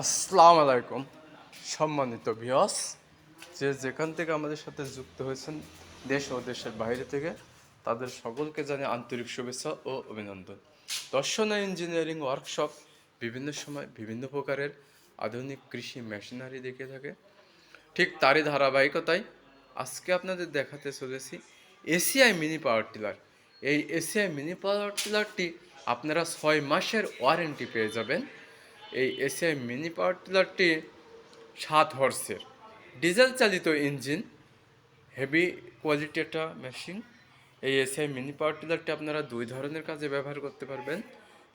আসসালামু আলাইকুম সম্মানিত ভিওস যে যেখান থেকে আমাদের সাথে যুক্ত হয়েছেন দেশ ও দেশের বাইরে থেকে, তাদের সকলকে জানি আন্তরিক শুভেচ্ছা ও অভিনন্দন। দর্শন ইঞ্জিনিয়ারিং ওয়ার্কশপ বিভিন্ন সময় বিভিন্ন প্রকারের আধুনিক কৃষি মেশিনারি দেখে থাকে। ঠিক তারই ধারাবাহিকতায় আজকে আপনাদের দেখাতে চলেছি এসিআই মিনি পাওয়ার টিলার এই এসিআই মিনি পাওয়ার টিলারটি আপনারা ছয় মাসের ওয়ারেন্টি পেয়ে যাবেন। এই এসিআই মিনি পাওয়ার টিলারটি সাত হর্সের। ডিজেল চালিত ইঞ্জিন, হেভি কোয়ালিটি একটা মেশিন। এই এসিআই মিনি পাওয়ার টিলারটি আপনারা দুই ধরনের কাজে ব্যবহার করতে পারবেন।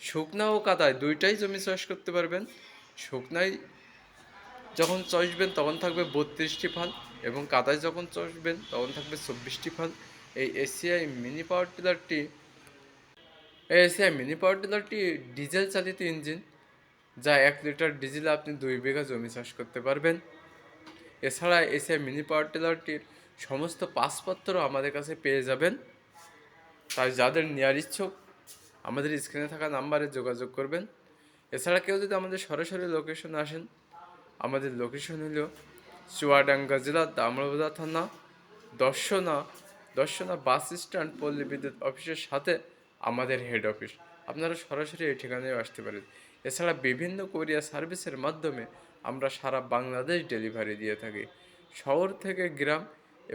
শুকনা ও কাদায় দুইটাই জমি চাষ করতে পারবেন। শুকনায় যখন চষবেন তখন থাকবে বত্রিশটি ফাল এবং কাদায় যখন চষবেন তখন থাকবে চব্বিশটি ফাল। এই এসিআই মিনি পাওয়ার টিলারটি, এই এসিআই মিনি পাওয়ার টিলারটি ডিজেল চালিত ইঞ্জিন। যা এক লিটার ডিজেলে আপনি দুই বিঘা জমি চাষ করতে পারবেন। এছাড়া এসিআই মিনি পাওয়ার টিলারটির সমস্ত পাসপত্র আমাদের কাছে পেয়ে যাবেন। তাই যাদের নেওয়ার ইচ্ছুক, আমাদের স্ক্রিনে থাকা নাম্বারে যোগাযোগ করবেন। এছাড়া কেউ যদি আমাদের সরাসরি লোকেশন আসেন, আমাদের লোকেশন হলো চুয়াডাঙ্গা জেলার দামড়াবাজার থানা, দর্শনা দর্শনা বাস স্ট্যান্ড, পল্লী বিদ্যুৎ অফিসের সাথে আমাদের হেড অফিস আপনারা সরাসরি এই ঠিকানায় আসতে পারেন। এছাড়া বিভিন্ন কোরিয়া সার্ভিসের মাধ্যমে আমরা সারা বাংলাদেশ ডেলিভারি দিয়ে থাকি। শহর থেকে গ্রাম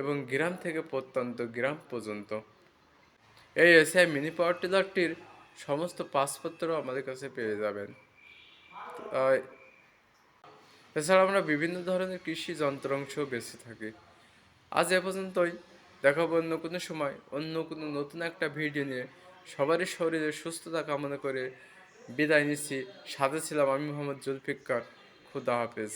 এবং গ্রাম থেকে প্রত্যন্ত গ্রাম পর্যন্ত। এই এসআই মিনি পাওয়ার টিলারটির সমস্ত পাসপত্র আমাদের কাছে পেয়ে যাবেন। এছাড়া আমরা বিভিন্ন ধরনের কৃষি যন্ত্রাংশ বেঁচে থাকি। আজ এ পর্যন্তই। দেখাবো অন্য কোনো সময়। অন্য কোনো নতুন একটা ভিডিও নিয়ে সবারই শরীরে সুস্থতা কামনা করে বিদায় নিচ্ছি। সাথে ছিলাম আমি মোহাম্মদ জুলফিকার। খুদা হাফেজ।